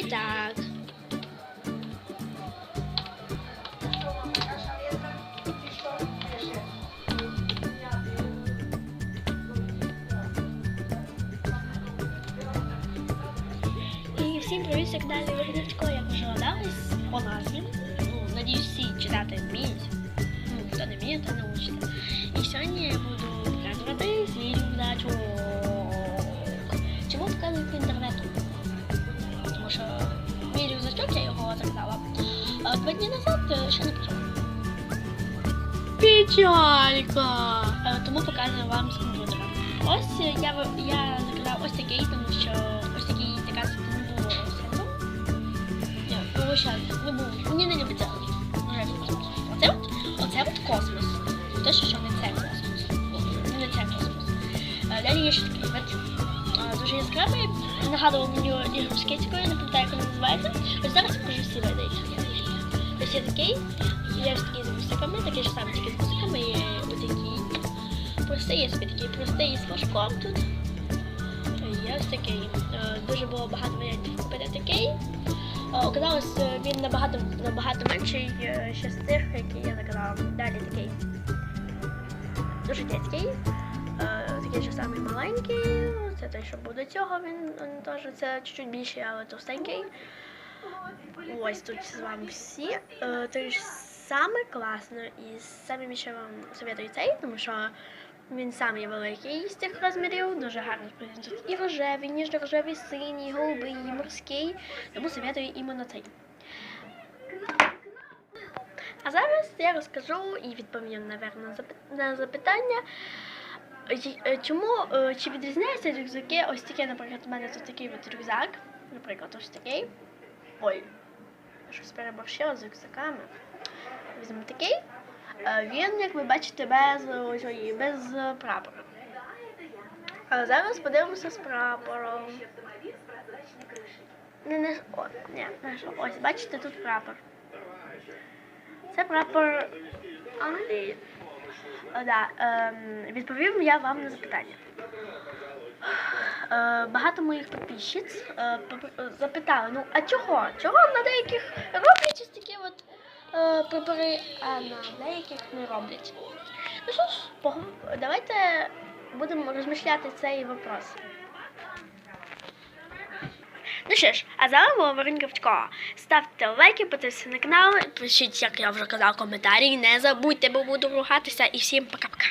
І так. І всім привіт, як далі виглядачко, як вже гадались по назві. Ну, надіюсь, всі читати вміють. Ну, хто не вміє, то научиться. І сьогодні я буду два дні назад ще не почав. Печалька! Е, Тому показую вам з комп'ютера. Ось я, я заказав ось такий, тому що ось такий така не було. Ні, Тому що не було. Мені не космос. Оце от, оце от космос. Те, що не це космос. Не це космос. Е, Далі є ще такий от. е, Дуже яскравий. Нагадував мені ігру з кицькою, не пам'ятаю, як вона називається. Ось зараз покажу всі види. Ось є такий. Є ось такий з вусиками, такий ж самий тільки з вусиками, є ось такий. Простий є собі такий простий з флажком тут. Є ось такий. Е, Дуже було багато варіантів купити такий. Е, Оказалось, е, він набагато набагато менший, ще з цих, які я заказала. Далі такий. Дуже дядький. Такий ж самий маленький. Це той, що буде цього, він, він теж це чуть-чуть більший, але товстенький. Ось тут з вами всі. Е, Той ж саме класно і саме більше вам советую цей, тому що він самий великий з цих розмірів, дуже гарно тут і рожевий, ніжно-рожевий, синій, голубий, і морський. Тому советую іменно цей. А зараз я розкажу і відповім, напевно, на запитання. Е, Чому е, чи відрізняються рюкзаки? Ось таке, наприклад, у мене тут такий от рюкзак, наприклад, ось такий. Ой, щось переборщила з рюкзаками. Візьмемо такий. Е, Він, як ви бачите, без, без е, прапора. А зараз подивимося з прапором. Не, не, о, не, ось, бачите, тут прапор. Це прапор Англії. О, да, ем, відповім я вам на запитання. Е, багато моїх підписчиць е, запитали, ну а чого? Чого на деяких роблять ось такі от е, прапори, а на деяких не роблять? Ну що ж, давайте будемо розмишляти цей вопрос. Ну що ж, а зараз була Маринка Вчкова. Ставте лайки, підписуйтесь на канал, пишіть, як я вже казав, коментарі. Не забудьте, бо буду ругатися. І всім пока-пока.